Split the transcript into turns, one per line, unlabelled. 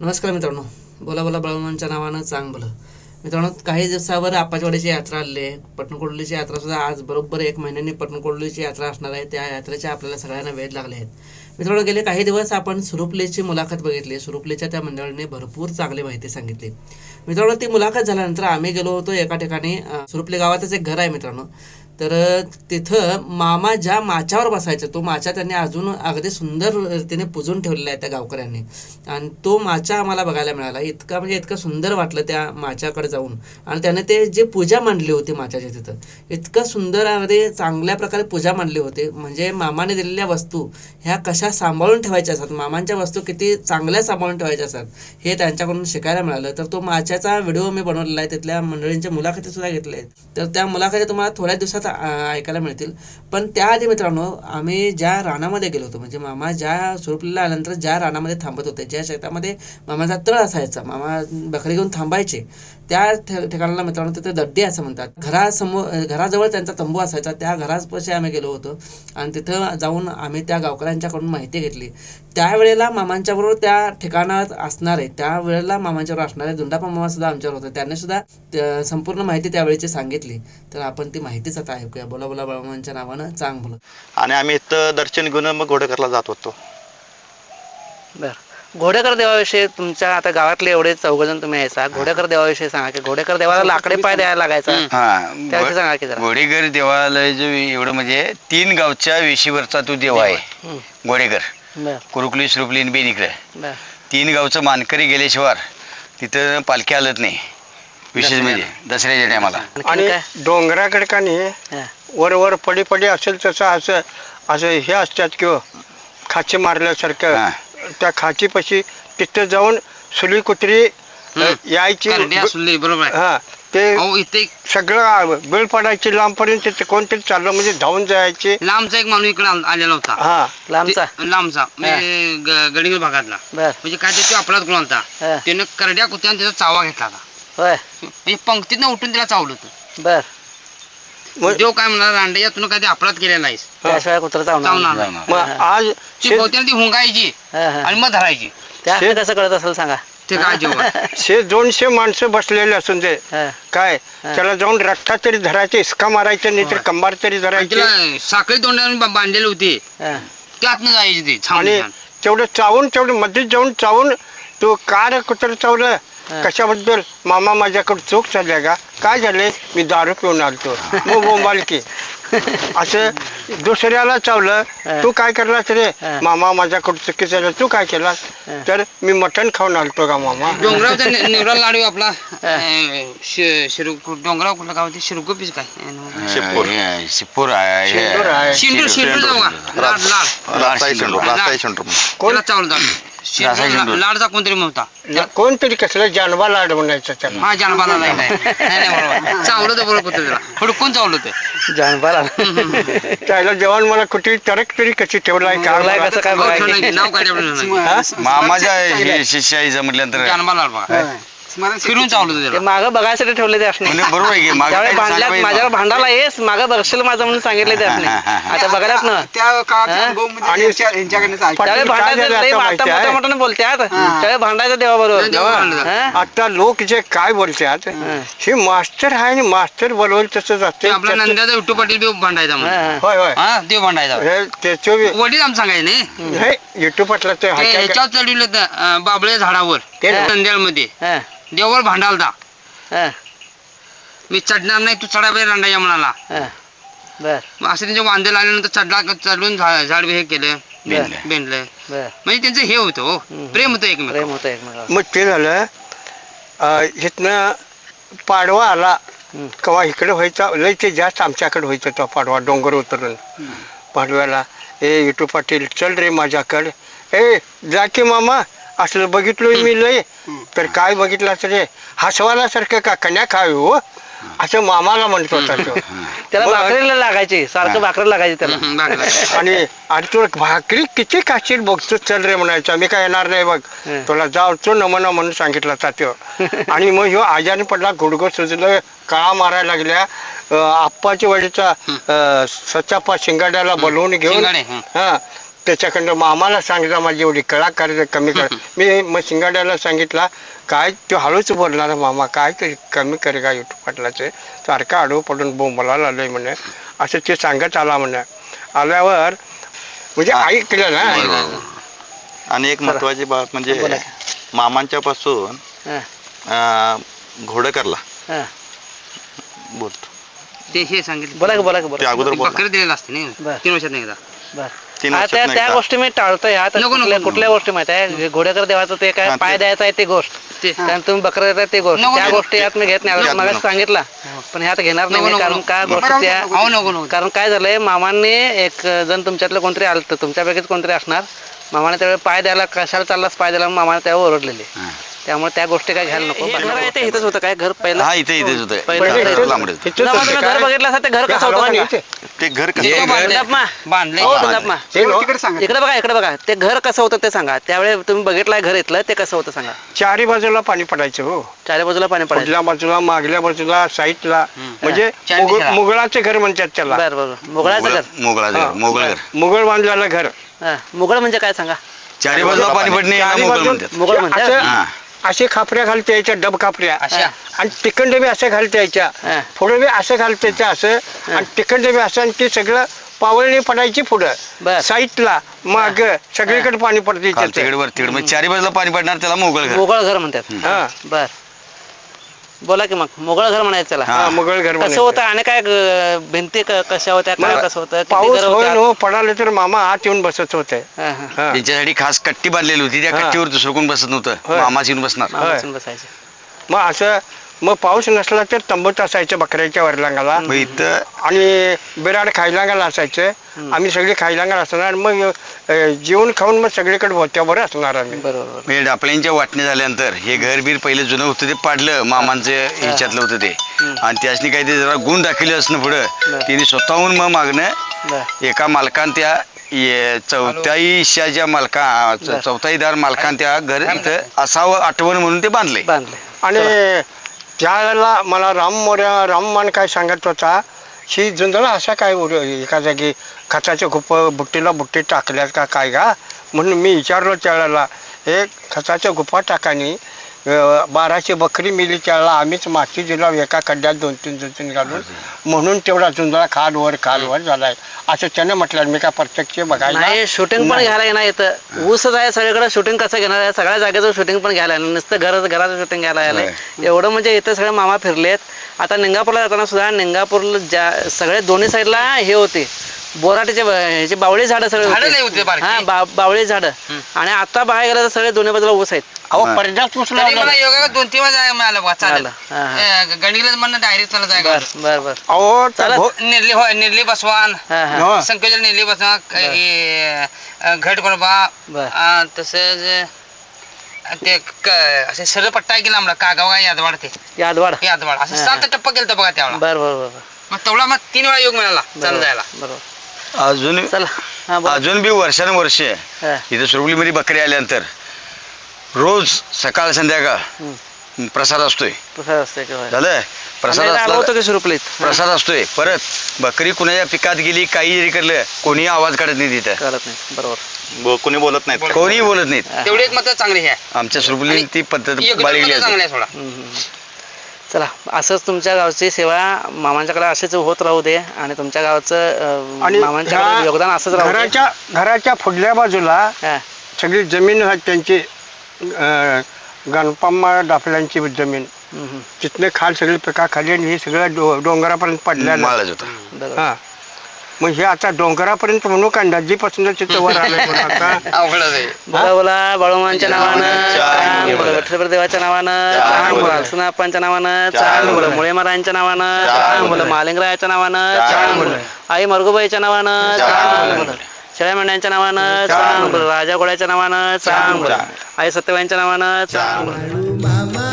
नमस्कार मित्रांनो. बोला बोला बळवंतांच्या नावानं चांग भलं मित्रांनो काही दिवसावर आपाचवाडीची यात्रा आली आहे. पटणकोडलीची यात्रा सुद्धा आज बरोबर एक महिन्याने पटणकोडलीची यात्रा असणार आहे. त्या यात्रेच्या आपल्याला सगळ्यांना वेध लागले आहेत मित्रांनो गेले काही दिवस आपण सुरुपलेची मुलाखत बघितली. सुरुपलेच्या त्या मंडळाने भरपूर चांगली माहिती सांगितली. मित्रांनो ती मुलाखत झाल्यानंतर आम्ही गेलो होतो एका ठिकाणी सुरुपले गावातच एक घर आहे मित्रांनो. तर तिथं मामा ज्या माच्यावर बसायचा तो माचा त्यांनी अजून अगदी सुंदर रीतीने पुजून ठेवलेला आहे त्या गावकऱ्यांनी. आणि तो माचा आम्हाला बघायला मिळाला. इतका म्हणजे इतकं सुंदर वाटलं त्या माच्याकडे जाऊन. आणि त्याने ते जे पूजा मांडली होती माच्याची तिथं इतकं सुंदर अगदी चांगल्या प्रकारे पूजा मांडली होती. म्हणजे मामाने दिलेल्या वस्तू ह्या कशा सांभाळून ठेवायच्या असतात? मामांच्या वस्तू किती चांगल्या सांभाळून ठेवायच्या असतात? हे त्यांच्याकडून शिकायला मिळालं. तर तो माच्याचा व्हिडिओ मी बनवलेला आहे. तिथल्या मंडळींच्या मुलाखती सुद्धा घेतल्या आहेत. तर त्या मुलाखती तुम्हाला थोड्या दिवसात ऐकायला मिळतील. पण त्याआधी मित्रांनो आम्ही ज्या रानामध्ये गेलो होतो म्हणजे मामा ज्या सुरुपलेला आल्यानंतर ज्या रानामध्ये थांबत होते ज्या शेतामध्ये मामाचा तळ असायचा मामा बकरी घेऊन थांबायचे त्या ठिकाणाला मित्रांनो तिथे दड्डी असं म्हणतात. घरासमोर घराजवळ त्यांचा तंबू असायचा त्या घरापाशी आम्ही गेलो होतो. आणि तिथं जाऊन आम्ही त्या गावकऱ्यांच्याकडून माहिती घेतली. त्यावेळेला मामांच्याबरोबर त्या ठिकाणात असणारे त्यावेळेला मामांच्याबरोबर असणारे दुंडापा मामा सुद्धा आमच्यावर होते. त्यांनी सुद्धा संपूर्ण माहिती त्यावेळेची सांगितली. तर आपण ती माहितीच आता ऐकूया बोला बोला बाळमामांच्या नावानं चांग बोला.
आणि आम्ही इथं दर्शन घेऊन मग घोडेकरला जात होतो.
बर. घोडेकर देवाविषयी तुमच्या आता घोडेकर एवढे चौघजण तुम्ही यायचा घोडेकर देवाविषयी सांगा की घोडेकर देवाला लाकडे पाय द्यायला लागायचा. त्याविषयी सांगा की जरा.
घोडेकर देवालय जो एवढं म्हणजे तीन गावच्या वेशीवरचा तो देव आहे.
हम्म.
घोडेकर.
बर.
कुरुकली आणि बेनिकडे.
बर.
तीन गावचं मानकरी गेल्याशिवाय तिथं पालखी हलत नाही. विशेष म्हणजे दसऱ्याच्या टायमाला.
आणि
काय?
डोंगराकडे का नाही
हा.
वर वर पडी पडी असेल तसं असं असं हे असतात किंवा खाची मारल्यासारखं
हा.
त्या खाचीपाशी तिथं जाऊन सुली कुत्री यायची
बरोबर. आहे
हा ते
अहो इथे
सगळं बेळ पडायची लांबपर्यंत तिथे कोणतरी चाललं म्हणजे धावून जायचे.
लांबचा एक माणूस इकडे आल- आलेला होता.
हा.
लांबचा?
ते- लांबचा. म्हणजे ग- गडिंग भागातला.
बर.
म्हणजे काय ते अपराध गुण होता.
हा.
त्यानं करड्या कुत्र्यानं त्याचा चावा घेतला होता.
होय.
म्हणजे पंक्तीनं उठून त्याला चावलं होतं
बर.
मग-
देव काय म्हणणार रांडे तुला ते अपराध केलेला नाहीस.
त्याशिवाय कुत्र
चावणार
चावणार
नाही.
मग आज
ती हुंगायची
हा, हा.
आणि मग धरायची.
त्या असं कसं कळत असेल सांगा?
ते काय जेवण?
शे दोनशे माणसं बसलेले असून ते
हा.
काय. त्याला जाऊन रक्ता तरी धरायचे इसका मारायचे नाही तर कंबार तरी
आणि
धरायचे.
तिला साखळी तोंडाने बा- बांधलेली होती.
हा.
त्यातनं जायची ती छान
आणि
छान.
तेवढं चावून तेवढं मध्ये जाऊन चावून तो कार कुत्र चावलं. कशाबद्दल? मामा माझ्याकडे चूक झाल्या का? काय झाले मी दारू पिऊन आलतो. मग बोंबाल की. असं दुसऱ्याला. चावलं तू काय करलास रे. मामा माझ्याकडे चुकी झालं तू काय केलास. तर मी मटण खाऊन आलतो का मामा?
डोंगरावचा नि- निवडा लाडू आपला. अं, शि- शिरू डोंगराव कुठलं गाव ते शिरगोपीच काय
शिपूर शिपूर आहे
शेंदूर आहे.
शिंदूर शिंदूर जाऊ का लाड. त्याला चावलं लाडचा कोणतरी म्हणता
कोणतरी कसलं जानवा लाड म्हणायचं त्याला.
हा जानबाला नाही नाही नाही, नाही, बरोबर. चावलं तर बरोबर कुत्रे त्याला. हुडकून चावलं ते
जानबार
त्याला जेवण मला कुठे तरक तरी कशी ठेवलाय का
ठेवलाय
मला-
कसं काय
नाव काय ठेवलं नाही.
मामाच्या हे शिष्याईचं म्हटल्यानंतर.
जानबाला बघा फिरून चावलं होतं
ते
त्याला.
मागं बघायसाठी ठेवले ते असणे.
म्हणजे बरोबर आहे की मागं
त्यावेळी माझ्यावर येस मागं बघशील माझं म्हणून सांगितले ते असणे. आता बघायलात ना.
त्या काळात? अनुभव
आणि-
यांच्या- यांच्याकडनंच ऐकलं.
त्यावेळी
पाटील काय
भांडायचं
झालं आता
आता
माहिती
मोठ्या
आहे?
मोठ्याने बोलतात त्यावेळी भांडायचं देवाबरोबर
देवा.
हा?
आता लोक जे काय बोलतात हे. मास्तर आहे आणि मास्तर बोलवल तसंच
ते
असते
आपला नंद्याचा विठ्ठू पाटील बी भांडायचा म्हणून.
हा.
होय होय.
हा ते भांडायचा.
हे त्याचं
वडील आम सांगायचे नाही.
हे युट्यूब ते
ते ह्याच्यावर चढविलं होतं, अं, बाबळे झाडावर
ते ना.
नंद्याळमध्ये
हा,
देवावर भांडालता
हा,
मी चढणार नाही तू चढा पाहिजे रांडाया म्हणाला.
हा. बर.
मग असं त्यांच्या वांदे लागल्यानंतर चढला चढून झा- झाड हे केलं.
बेंडलं.
बेंडलं
बर.
म्हणजे त्यांचं हे होतं हो.
हम्म.
प्रेम होतं एकमेक
प्रेम होतं एकमेकावर.
मग ते झालं अं, इथनं पाडवा आला.
हम्म.
केव्हा इकडे व्हायचा लय ते जास्त आमच्याकडे व्हायचा तो पाडवा डोंगर उतरून. पाडव्याला ए विठू पाटील चल रे माझ्याकडे. ए जा की मामा. असलं बघितलोय मी लय. तर काय बघितलं असं रे? हसवाल्यासारखं का कन्या काय हो? असं मामाला म्हणत होता तो.
त्याला भाकरीला लागायची सारखं भाकरी लागायची त्याला.
आणि आणि तुला भाकरी किती काशील बघतो चल रे म्हणायचा. मी काय येणार नाही
हं.
तुला जावतो नमना म्हणून सांगितला होता त्यो आणि मग ह्यो आजारी पडला गुडघं सुजलं काळा मारायला लागल्या. अं, आप्पाच्या वडीचा सचाप्पा शिंगाड्याला बोलवून घेऊन
शिंगाडे, हं.
हा. त्याच्याकडं मामाला सांगितलं माझी एवढी कळा कर कमी कर. मी मग शिंगाड्याला सांगितला काय तो हळूच बोलणार मामा काय तरी कमी करे का युट्यूब पाटलाचे. सारखा आडवं पडून बोंबला आलोय म्हणे. असं ते सांगत आला म्हणे. आल्यावर म्हणजे ऐकलं ना.
आणि एक महत्वाची बाब म्हणजे मामांच्या पासून
हा,
घोडकरला.
हा.
बोलतो.
ते हे सांगितलं.
बोला बोला
ते अगोदर बोला
बकरी दिलेलं असते नाही. तीन वर्षात एकदा
बर.
तीन
हा, त्या? गोष्टी मी टाळतोय. हा
नको, नको,
कुठल्या
नको.
कुठल्या गोष्टी माहिती आहे? घोडेकर देवाचं ते काय
हा, ते-
पाय द्यायचा आहे ते गोष्ट.
ते
त्यानंतर तुम्ही बकरं देताय ते गोष्ट.
नको,
त्या
नको.
गोष्टी यात मी घेत नाही.
यात
मला
नको.
सांगितलं. पण ह्यात घेणार नाही
नको,
मी,
नको,
कारण
नको.
काय गोष्ट त्या
अहो नको नको.
कारण काय झालंय? मामांनी एक जण तुमच्यातलं कोणतरी आलं तर तुमच्यापैकीच कोणतरी असणार. मामाने त्यावेळी पाय द्यायला कशाला चाललास? पाय द्यायला मामाने त्यावर ओरडलेले. त्यामुळे त्या गोष्टी काय घ्यायला नको. घर आहे ते इथंच होतं काय? घर पहिलं?
हा इथे इथेच होतं.
घर-
लांबडे.
तुम्ही घर? बघितलं असं ते घर कसं होतं
ते.
ते घर
हे
कसं
घर-
हो, इकडे बघा इकडे बघा. ते घर कसं होतं ते सांगा. त्यावेळी तुम्ही बघितलंय घर इथलं ते कसं होतं सांगा.
चारी बाजूला पाणी पडायचं हो.
चारी बाजूला पाणी पडायचं.
पुढल्या बाजूला मागल्या बाजूला साईडला. म्हणजे
चार.
मुघलाचे घर म्हणतात त्याला.
बरं बरं मुघळाचं घर.
मोगळाचं घर. मोगळ घर.
मुघल बांधलेलं घर.
हा, मुघळ म्हणजे काय सांगा?
चारी बाजूला पाणी पडणे याला
चारी
मोगळ
बाजू-
म्हणतात.
मुघल म्हणतात?
असं-
हा.
असे खापऱ्या घालते यायच्या डब खापऱ्या.
अशा.
आणि तिखंड बी असं घालते यायच्या
हा.
पुढे बी असं घालते असं. आणि तिखंड बी असं आणि ते सगळं पावळणी पडायची पुढं.
बर.
साईडला माग सगळीकडे पाणी पडते
खालच्या
त्याचं.
इकडे वर तिकडे म्हणजे चारी बाजूला पाणी पडणार त्याला मोगळ घर.
मुघळ घर म्हणतात.
हा.
बर. बोला की मग मुघळ घर म्हणायचं त्याला
हा मुघल घर
कसं
म्हणायचं.
होतं आणि काय ग- भिंती क- कशा होत्या काय कसं होतं किती
पाऊस
घरं
होय
होत्या?
हो पडाले तर मामा आत येऊन बसत होते
हा, हा.
हा.
त्यांच्यासाठी खास कट्टी बांधलेली होती त्या
हा.
कट्टीवर दुसरं कोण बसत नव्हतं
होय.
मामाच येऊन बसणार
होय.
बसून बसायचं
मग असं मग पाऊस नसला तर तंबूत असायचं बकऱ्याच्या वरलांगाला
मग इथं
आणि बिराड खायलांगाला असायचं आम्ही सगळे खायलांगाला असणार मग जेवण खाऊन मग सगळीकडे होत्यावर असणार आम्ही.
बरोबर.
म्हणजे डापल्यांच्या वाटणी झाल्यानंतर हे घर बीर पहिलं जुनं होतं ते पाडलं मामांचं ह्याच्यातलं होतं ते. आणि त्यासनी काही ते जरा गुण दाखवले असणं पुढं. तिने स्वतःहून मग मागणं
बर.
एका मालकान त्या ये- चौथाई हिश्श्याच्या मालका चौथाईदार मालकान त्या घर इथं असावं आठवण म्हणून ते बांधले
आणि त्यावेळेला मला राम मोर्या राममान काय सांगत होता ही जुंदळा असा काय एका जागी खताच्या खुप बुट्टीला बुट्टी टाकल्यात का काय का? म्हणून मी विचारलो त्यावेळेला हे खताच्या गुफा टाकानी बाराशे बकरी मिली त्यावेळेला आम्हीच माती दिला एका खड्ड्यात दोन तीन दोन तीन घालून. म्हणून तेवढा जुंदळा खाल वर खाल वर झालाय. असं त्यानं म्हटलं मी काय प्रत्यक्ष बघायला
नाही शूटिंग पण घ्यायला येणार इथं. ऊसच आहे सगळीकडे शूटिंग कसं घेणार आहे? सगळ्या जागेचं शूटिंग पण घ्यायला येणार. नुसतं घर घराचं शूटिंग घ्यायला यायला एवढं म्हणजे इथं सगळे मामा फिरलेत. आता निंगापूरला जाताना सुद्धा निंगापूरला ज्या सगळे दोन्ही साईडला हे होते. बोराटीचे ब- ह्याचे बावळी झाडं सगळे
झाडं लय
होते
होते बारकी.
हा बा- बावळी झाडं. आणि आता बाहेर गेलं तर सगळे दोन्ही बाजूला ऊस आहेत.
अहो. पडद्यात पुसला
तरी मला योगा दोन तीन वेळा मिळालं बघा चालेल.
आलं. हा, हा.
गणिला म्हणणं डायरेक्ट चालत आहे
बर बर बर.
अहो त्या
चालत.
भो-
निर्ली हो निर्ली बसवान.
हा हा.
हो.
निर्ली बसवान. घट कोळबा
बर.
अं, तसंच अं, ते क- असे सरळ पट्टा गेला आम्हाला कागाव काय यादवाड ते?
यादवाड.
यादवाड. असं
हा,
सात. टप्पा गेलता बघा त्यावेळेला.
बर बर बर बर.
मग तेवढा मग तीन वेळा योग मिळाला चालत जायला.
बरोबर.
अजून
चला. हा बोला.
अजून बी वर्षानुवर्ष
हा.
इथं सुरवलीमध्ये बकरी आल्यानंतर रोज सकाळ संध्याकाळ प्रसाद असतोय.
प्रसाद असते का? होय.
झालं? प्रसाद
आम्ही आलो
असला
होतो की सुरुपलीत
प्रसाद असतोय. परत बकरी कुणाच्या पिकात गेली काही जरी करलं कोणी आवाज काढत नाही तिथं.
कळत नाही. बरोबर.
ब- कोणी बोलत नाहीत
कोणी बोलत नाहीत.
तेवढी एक मात्र चांगली आहे.
आमच्या सुरबुली
आणि
ती पद्धत
चांगलं आहे
हम्म, हम्म. चला असंच तुमच्या गावची सेवा मामांच्याकडे अशीच होत राहू दे आणि तुमच्या गावचं
आणि
योगदान असंच राहू दे.
घराच्या घराच्या पुढल्या बाजूला
हा,
सगळी जमीन आहे त्यांची अं, गणपम्मा डाफल्यांची जमीन.
हम्म, हम्म.
तिथनं खाल सगळी पिका खाली आणि हे सगळं डो डोंगरापर्यंत पडलेलं
माळच होता.
बरोबर.
हा. मग हे आता डोंगरापर्यंत म्हणू का नदीपासून तिथं वर आलंय म्हणून आता.
अवघडच आहे.
बोला बोला बाळूमांच्या नावानं चांग बोला विठ्ठलपर देवाच्या नावानं चांग बोला सुनाप्पांच्या नावानं चांग बोला मुळे महाराजांच्या नावानं चांग बोला मालिंगरायाच्या नावानं चांग बोला आई मरगुबाईच्या नावानं चांग बोला शेळ्या मेंढ्यांच्या नावानं चांग बोला राजा घोड्याच्या नावानं चांग बोला आई सत्यबाईंच्या नावानं चांग बोला